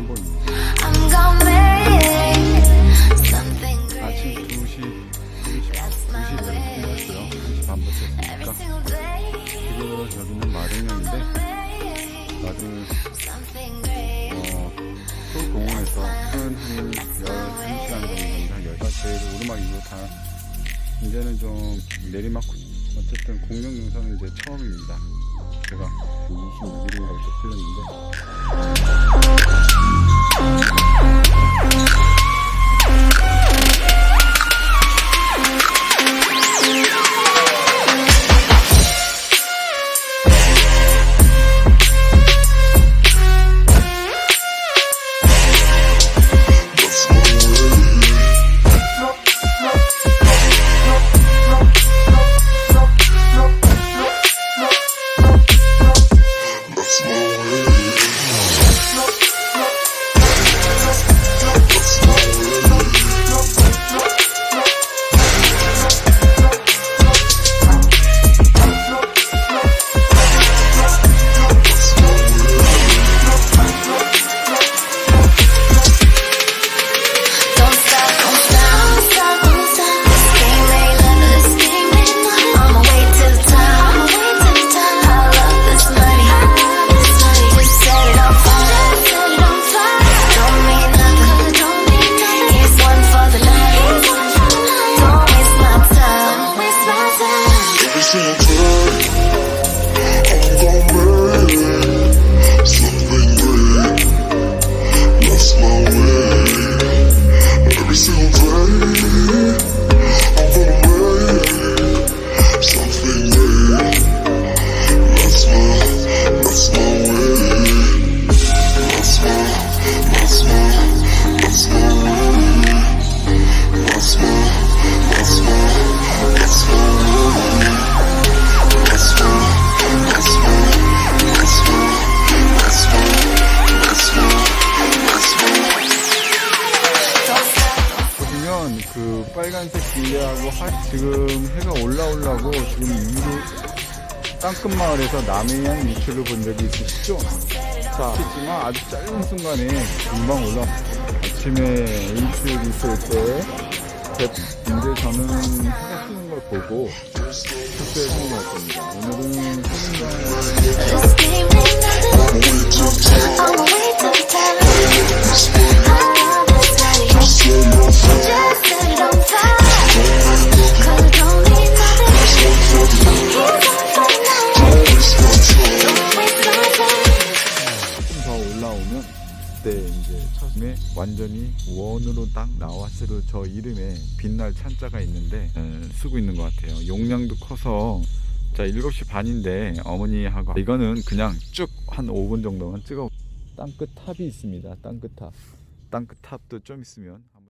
안 something 아침 great. 2시 2시 2시 끝났어요. 2시 반부터 했으니까. 지금 여기는 something great. 어, 서울공원에서 한 11시간 정도 한 10시 제일 오르막이고 다 이제는 좀 내리막 어쨌든 공룡 영상은 이제 처음입니다. 제가 26일인가 부터 풀렸는데 Música see you. 그 빨간색 빌레하고 하, 지금 해가 올라오려고 지금 위로 땅끝 마을에서 남해안 위치를 본 적이 있으시죠? 자, 했지만 아주 짧은 순간에 금방 올라. 아침에 일찍 있을 때, 제- 이제 저는 해가 뜨는 걸 보고 숙소에 생각할 겁니다. 오늘은 더 올라오면 그때 이제 처음에 완전히 원으로 딱 나왔을 저 이름에 빛날 찬자가 있는데 에, 쓰고 있는 것 같아요. 용량도 커서 자 7시 반인데 어머니하고 이거는 그냥 쭉 한 5분 정도만 찍어 땅끝 탑이 있습니다. 땅끝 탑. 땅끝 탑도 좀 있으면